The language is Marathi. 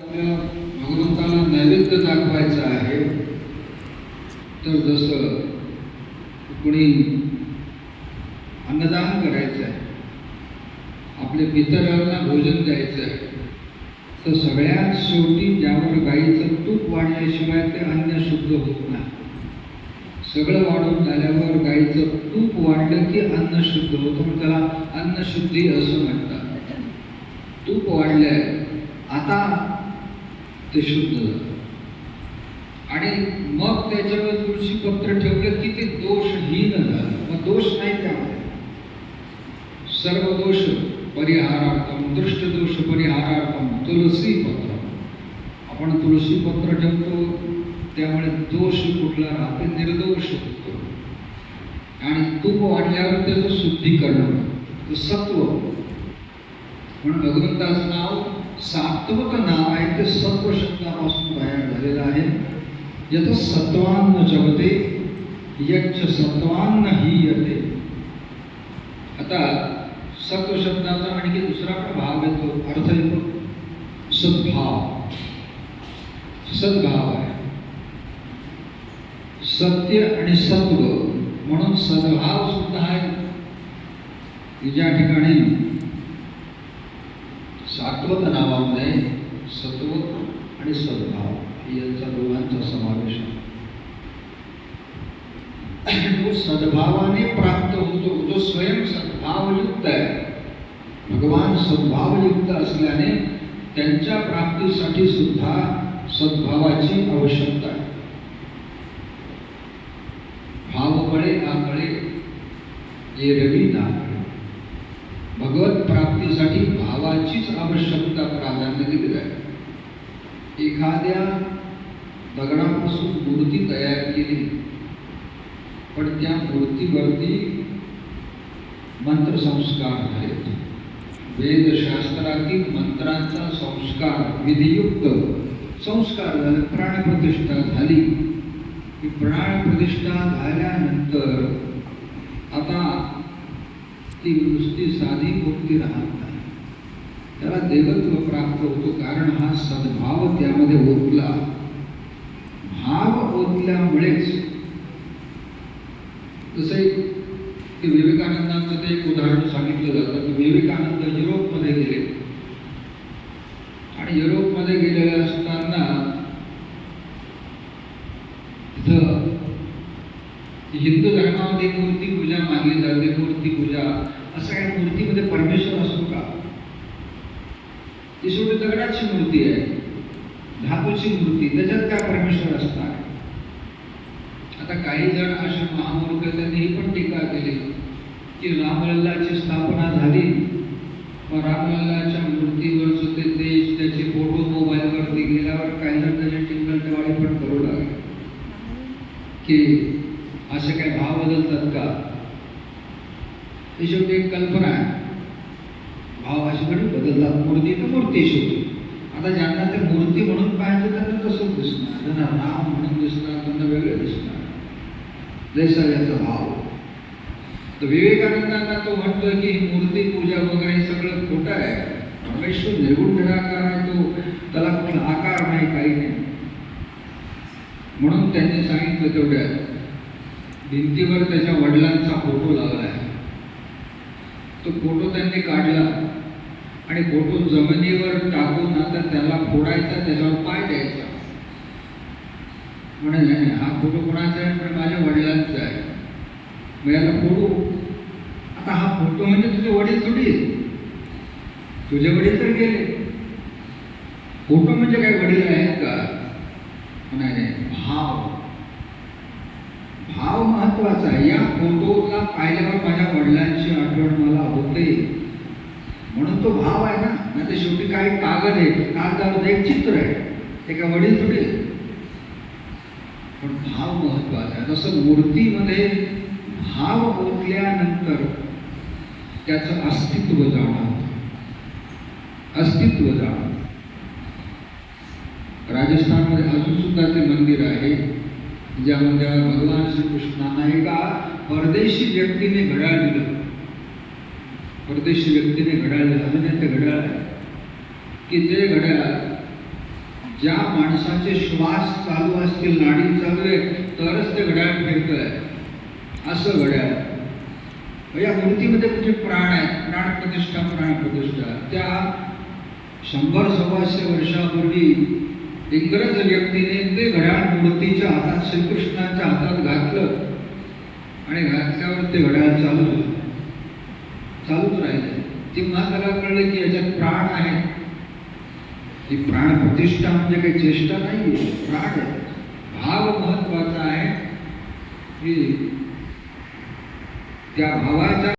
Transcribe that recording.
भगवंतांना भगवंताला नैवेद्य दाखवायचं आहे तर जसं कोणी अन्नदान करायचं आहे आपल्या पितरांना भोजन द्यायचं आहे तर सगळ्यात शेवटी ज्यावर गाईचं तूप वाढल्याशिवाय ते अन्न शुद्ध होत नाही. सगळं वाढून झाल्यावर गाईचं तूप वाढलं की अन्न शुद्ध होतं. पण त्याला अन्नशुद्धी असं म्हणतात. तूप वाढलंय. आता ते शुद्ध झालं आणि मग त्याच्यावर तुळशी पत्र ठेवलं की ते दोषहीन झालं. मग दोष नाही त्यामध्ये. सर्व दोष परिहारार्थम दृष्ट दोष परिहारार्थम तुळसी पत्र. आपण तुळशी पत्र ठेवतो त्यामुळे दोष कुठला राहते? निर्दोष होतो. आणि तूप वाढल्यावर त्याचं शुद्धीकरण सत्व. म्हणून भगवंताचं नाव सात्वत नाव आहे ते सत्व शब्दापासून तयार झालेलं आहे. यथ सत्वान्न जगते यच्च सत्वान्न ही यते. आता सत्व शब्दाचा आणखी दुसरा पण भाव येतो अर्थ येतो सद्भाव. सद्भाव आहे. सत्य आणि सत्व म्हणून सद्भाव सुद्धा आहे. की ज्या ठिकाणी सात्वत नावामध्ये सत्व आणि सद्भाव यांचा दोघांचा समावेश आहे. तो सद्भावाने प्राप्त होतो. जो स्वयं सद्भावयुक्त आहे. भगवान सद्भावयुक्त असल्याने त्यांच्या प्राप्तीसाठी सुद्धा सद्भावाची आवश्यकता आहे. भाव कळे ना कळे ये रवी ना भगवत प्राप्तीसाठी भावाचीच आवश्यकता प्राधान्य दिली एखाद्या दगडापासून मूर्ती तयार केली, पण त्या मूर्तीवरती मंत्रसंस्कार झालेत वेदशास्त्रातील मंत्रांचा संस्कार, विधियुक्त संस्कार झाले, प्राणप्रतिष्ठा झाली. की प्राणप्रतिष्ठा झाल्यानंतर आता ती नुसती साधी मूर्ती राहत त्याला देवत्व प्राप्त होतो. कारण हा सद्भाव त्यामध्ये ओतला. भाव ओतल्यामुळेच जसं एक विवेकानंदांचं ते एक उदाहरण सांगितलं जातं की विवेकानंद युरोपमध्ये गेले. आणि युरोपमध्ये गेलेले असताना तिथं हिंदू धर्मामध्ये मूर्ती पूजा मानली जाते. मूर्ती पूजा. असं काही मूर्तीमध्ये परमेश्वर असतो का? ती सगळी दगडाची मूर्ती आहे. धातूची मूर्ती. त्याच्यात काय परमेश्वर असणार? आता काही जण अशा महामूर्ख त्यांनी पण टीका केली की रामलल्लाची स्थापना झाली. पण रामलल्लाच्या मूर्तीवर ते देश त्याचे फोटो मोबाईलवरती गेल्यावर काही जण त्याचे टिंगल पण करू लागले. की असे काही भाव बदलतात का? ही शेवटी एक कल्पना आहे. भाव असे बदलतात मूर्ती तर मूर्ती होती. आता ज्यांना ते मूर्ती म्हणून पाहिजे त्यांना तसंच दिसणार. त्यांना राम म्हणून दिसणार त्यांना वेगळं दिसणार. जैसा याचा भाव. तर विवेकानंदांना तो म्हणतोय की मूर्ती पूजा वगैरे सगळं खोटं आहे. परमेश्वर निर्गुण निराकार आहे तो. त्याला कुठला आकार नाही काही नाही. म्हणून त्यांनी सांगितलं तेवढ्या भिंतीवर त्याच्या वडिलांचा फोटो लागला आहे. तो फोटो त्यांनी काढला. आणि फोटो जमिनीवर टाकून आता त्याला फोडायचा त्याच्यावर पाय द्यायचा. म्हणे नाही हा फोटो कोणाचा आहे? पण माझ्या वडिलांचा आहे. मग याला फोडू. आता हा फोटो म्हणजे तुझे वडील थोडी तुझे वडील तर गेले. फोटो म्हणजे काय वडील आहेत का? नाही भाव. भाव महत्त्वाचा आहे. या फोटोला पाहिल्यावर माझ्या वडिलांची आठवण मला होते. म्हणून तो भाव आहे ना. नाही तर शेवटी काही कागद आहे. कागदावर एक चित्र आहे. ते काय वडील थोडी पण भाव महत्त्वाचा आहे. जसं मूर्तीमध्ये भाव ओतल्यानंतर त्याचं अस्तित्व जाणार अस्तित्व जाणार राजस्थानमध्ये अजून सुद्धा ते मंदिर आहे. ज्यामध्ये भगवान श्रीकृष्णांना एका परदेशी व्यक्तीने घड्याळ दिलं. परदेशी व्यक्तीने घड्याळ दिलं. अजून ते घड्याळ आहे. की जे घड्याळ ज्या माणसाचे श्वास चालू असतील नाडी चालू आहे तरच ते घड्याळ फिरतंय. असं घड्याळ. या मूर्तीमध्ये कुठे प्राण आहेत प्राण प्रतिष्ठा प्राण प्रतिष्ठा. त्या शंभर सव्वाशे वर्षापूर्वी इंग्रज व्यक्तीने ते घड्याळ मूर्तीच्या हातात श्रीकृष्णाच्या हातात घातलं आणि घातल्यावर ते घड्याळ चालू चालूच राहिले तेव्हा त्याला कळलं की याच्यात प्राण आहे. ही प्राण प्रतिष्ठा म्हणजे काही चेष्टा नाही प्राण आहे. भाव महत्त्वाचा आहे. की त्या भावाच्या